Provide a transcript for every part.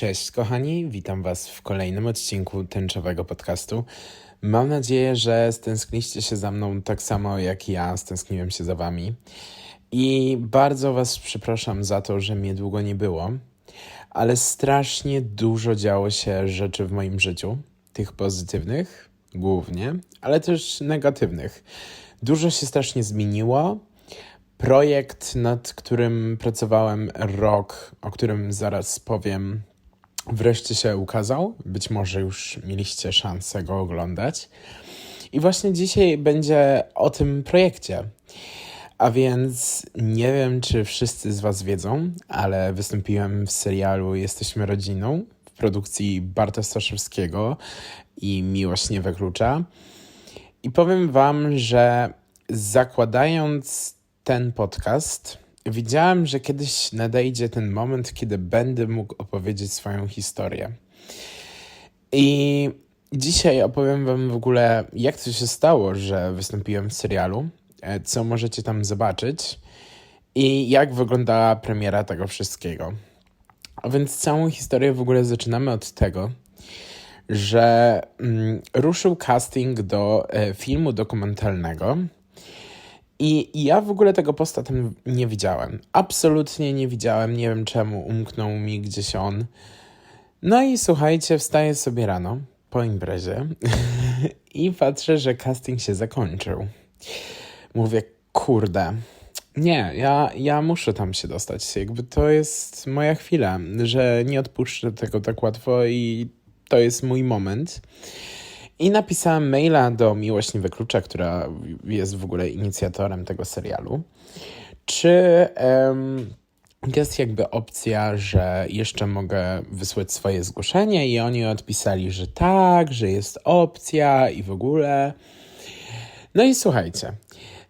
Cześć kochani, witam Was w kolejnym odcinku tęczowego podcastu. Mam nadzieję, że stęskniliście się za mną tak samo jak ja stęskniłem się za Wami. I bardzo Was przepraszam za to, że mnie długo nie było, ale strasznie dużo działo się rzeczy w moim życiu, tych pozytywnych głównie, ale też negatywnych. Dużo się strasznie zmieniło. Projekt, nad którym pracowałem rok, o którym zaraz powiem, wreszcie się ukazał. Być może już mieliście szansę go oglądać. I właśnie dzisiaj będzie o tym projekcie. A więc nie wiem, czy wszyscy z Was wiedzą, ale wystąpiłem w serialu Jesteśmy rodziną w produkcji Barta Staszewskiego i Miłość nie wyklucza. I powiem Wam, że zakładając ten podcast, Widziałem, że kiedyś nadejdzie ten moment, kiedy będę mógł opowiedzieć swoją historię. I dzisiaj opowiem Wam w ogóle, jak to się stało, że wystąpiłem w serialu, e, co możecie tam zobaczyć i jak wyglądała premiera tego wszystkiego. A więc całą historię w ogóle zaczynamy od tego, że mm, ruszył casting do e, filmu dokumentalnego i ja w ogóle tego posta tam nie widziałem. Absolutnie nie widziałem. Nie wiem czemu umknął mi gdzieś on. No i słuchajcie, wstaję sobie rano po imprezie i patrzę, że casting się zakończył. Mówię, kurde. Nie, ja, ja muszę tam się dostać. Jakby to jest moja chwila, że nie odpuszczę tego tak łatwo i to jest mój moment. I napisałem maila do Miłość Nie Wyklucza, która jest w ogóle inicjatorem tego serialu. Czy um, jest jakby opcja, że jeszcze mogę wysłać swoje zgłoszenie i oni odpisali, że tak, że jest opcja i w ogóle. No i słuchajcie,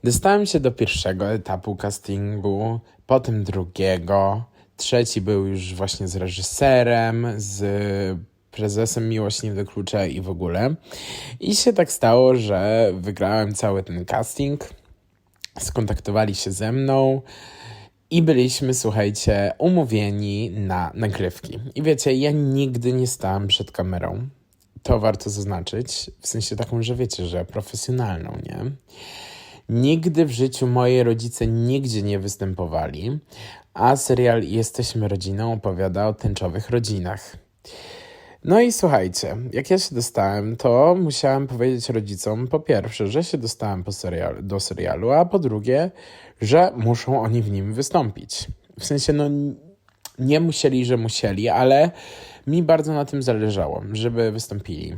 dostałem się do pierwszego etapu castingu, potem drugiego, trzeci był już właśnie z reżyserem, z prezesem Miłość Nie Wyklucza i w ogóle. I się tak stało, że wygrałem cały ten casting, skontaktowali się ze mną i byliśmy, słuchajcie, umówieni na nagrywki. I wiecie, ja nigdy nie stałam przed kamerą. To warto zaznaczyć, w sensie taką, że wiecie, że profesjonalną, nie? Nigdy w życiu moi rodzice nigdzie nie występowali, a serial Jesteśmy rodziną opowiada o tęczowych rodzinach. No i słuchajcie, jak ja się dostałem, to musiałem powiedzieć rodzicom po pierwsze, że się dostałem po serial, do serialu, a po drugie, że muszą oni w nim wystąpić. W sensie, no nie musieli, że musieli, ale mi bardzo na tym zależało, żeby wystąpili.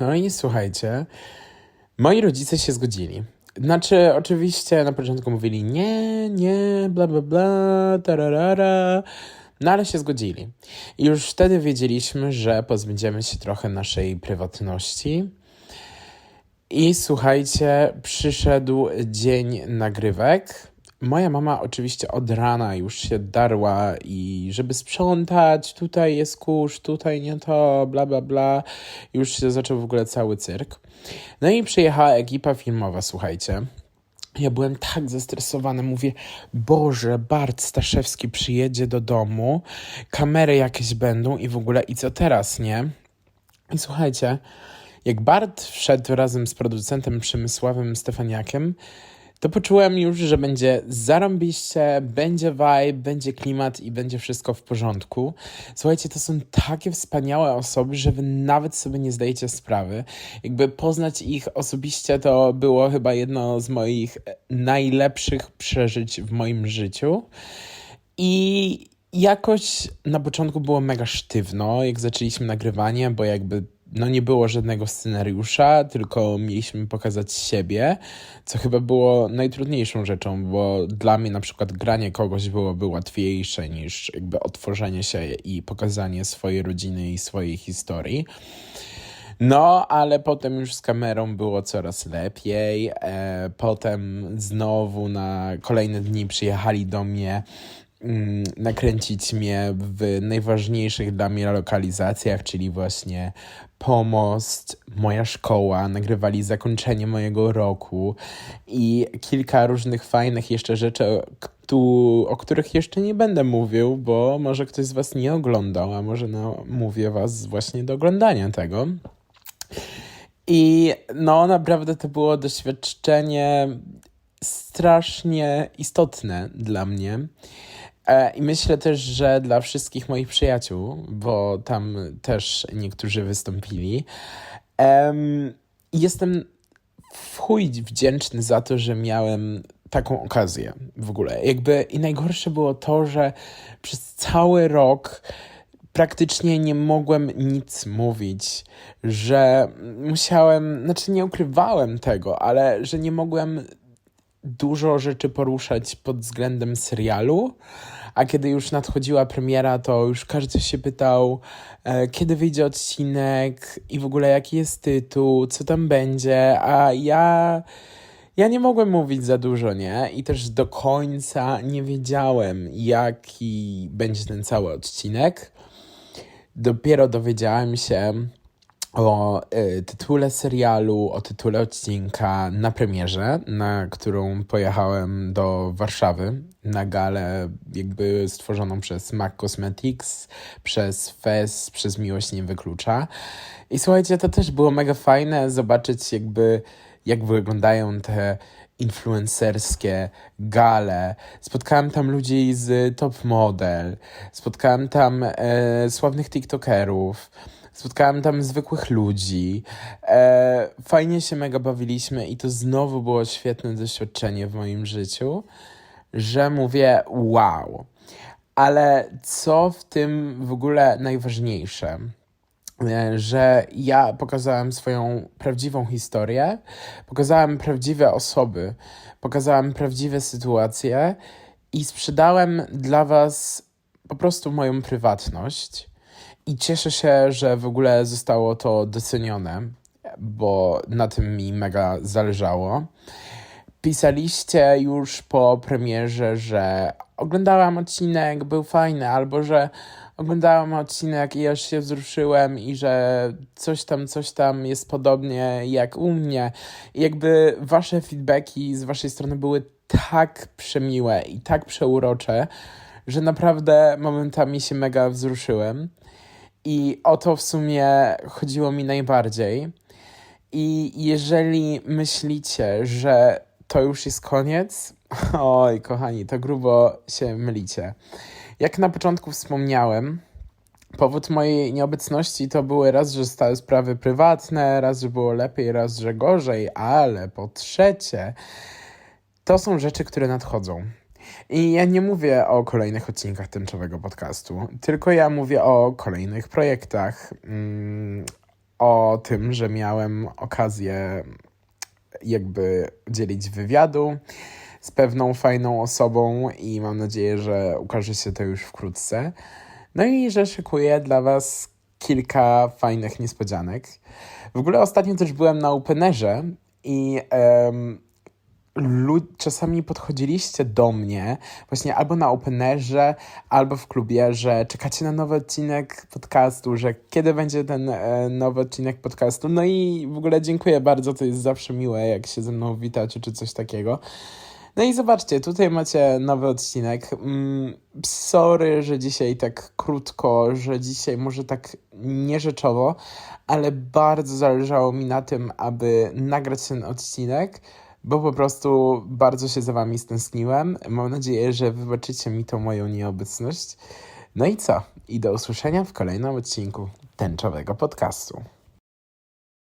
No i słuchajcie, moi rodzice się zgodzili. Znaczy, oczywiście na początku mówili nie, nie, bla, bla, bla, tararara. No ale się zgodzili. I już wtedy wiedzieliśmy, że pozbędziemy się trochę naszej prywatności. I słuchajcie, przyszedł dzień nagrywek. Moja mama oczywiście od rana już się darła i żeby sprzątać, tutaj jest kurz, tutaj nie to, bla bla bla. Już się zaczął w ogóle cały cyrk. No i przyjechała ekipa filmowa, słuchajcie. Ja byłem tak zestresowany, mówię, Boże, Bart Staszewski przyjedzie do domu, kamery jakieś będą i w ogóle, i co teraz, nie? I słuchajcie, jak Bart wszedł razem z producentem Przemysławem Stefaniakiem, to poczułem już, że będzie zarąbiście, będzie vibe, będzie klimat i będzie wszystko w porządku. Słuchajcie, to są takie wspaniałe osoby, że wy nawet sobie nie zdajecie sprawy. Jakby poznać ich osobiście to było chyba jedno z moich najlepszych przeżyć w moim życiu. I jakoś na początku było mega sztywno, jak zaczęliśmy nagrywanie, bo jakby no nie było żadnego scenariusza, tylko mieliśmy pokazać siebie, co chyba było najtrudniejszą rzeczą, bo dla mnie na przykład granie kogoś byłoby łatwiejsze niż jakby otworzenie się i pokazanie swojej rodziny i swojej historii. No, ale potem już z kamerą było coraz lepiej. E, potem znowu na kolejne dni przyjechali do mnie nakręcić mnie w najważniejszych dla mnie lokalizacjach, czyli właśnie Pomost, moja szkoła, nagrywali zakończenie mojego roku i kilka różnych fajnych jeszcze rzeczy, tu, o których jeszcze nie będę mówił, bo może ktoś z Was nie oglądał, a może no, mówię Was właśnie do oglądania tego. I no, naprawdę to było doświadczenie strasznie istotne dla mnie. E, I myślę też, że dla wszystkich moich przyjaciół, bo tam też niektórzy wystąpili. Jestem w chuj wdzięczny za to, że miałem taką okazję w ogóle. Jakby i najgorsze było to, że przez cały rok praktycznie nie mogłem nic mówić, że musiałem, znaczy nie ukrywałem tego, ale że nie mogłem dużo rzeczy poruszać pod względem serialu. A kiedy już nadchodziła premiera, to już każdy się pytał, e, kiedy wyjdzie odcinek i w ogóle jaki jest tytuł, co tam będzie, a ja. Ja nie mogłem mówić za dużo, nie? I też do końca nie wiedziałem, jaki będzie ten cały odcinek. Dopiero dowiedziałem się, o y, tytule serialu, o tytule odcinka na premierze, na którą pojechałem do Warszawy na galę jakby stworzoną przez MAC Cosmetics, przez FES, przez Miłość Nie Wyklucza. I słuchajcie, to też było mega fajne zobaczyć jakby jak wyglądają te influencerskie gale. Spotkałem tam ludzi z Top Model, spotkałem tam e, sławnych TikTokerów, spotkałem tam zwykłych ludzi. E, fajnie się mega bawiliśmy i to znowu było świetne doświadczenie w moim życiu, że mówię wow. Ale co w tym w ogóle najważniejsze? E, że ja pokazałem swoją prawdziwą historię, pokazałem prawdziwe osoby, pokazałem prawdziwe sytuacje i sprzedałem dla Was po prostu moją prywatność. I cieszę się, że w ogóle zostało to docenione, bo na tym mi mega zależało. Pisaliście już po premierze, że oglądałam odcinek, był fajny, albo że oglądałam odcinek i aż się wzruszyłem i że coś tam, coś tam jest podobnie jak u mnie. I jakby wasze feedbacki z waszej strony były tak przemiłe i tak przeurocze, że naprawdę momentami się mega wzruszyłem. I o to w sumie chodziło mi najbardziej. I jeżeli myślicie, że to już jest koniec, oj, kochani, to grubo się mylicie. Jak na początku wspomniałem, powód mojej nieobecności to były raz, że stały sprawy prywatne, raz, że było lepiej, raz, że gorzej, ale po trzecie, to są rzeczy, które nadchodzą. I ja nie mówię o kolejnych odcinkach tęczowego podcastu, tylko ja mówię o kolejnych projektach, mm, o tym, że miałem okazję jakby udzielić wywiadu z pewną fajną osobą i mam nadzieję, że ukaże się to już wkrótce. No i że szykuję dla Was kilka fajnych niespodzianek. W ogóle ostatnio też byłem na Openerze i um, lud- czasami podchodziliście do mnie właśnie albo na Openerze, albo w klubie, że czekacie na nowy odcinek podcastu, że kiedy będzie ten e, nowy odcinek podcastu. No i w ogóle dziękuję bardzo, to jest zawsze miłe, jak się ze mną witacie czy coś takiego. No i zobaczcie, tutaj macie nowy odcinek. Mm, sorry, że dzisiaj tak krótko, że dzisiaj może tak nierzeczowo, ale bardzo zależało mi na tym, aby nagrać ten odcinek bo po prostu bardzo się za wami stęskniłem. Mam nadzieję, że wybaczycie mi tą moją nieobecność. No i co? I do usłyszenia w kolejnym odcinku tęczowego podcastu.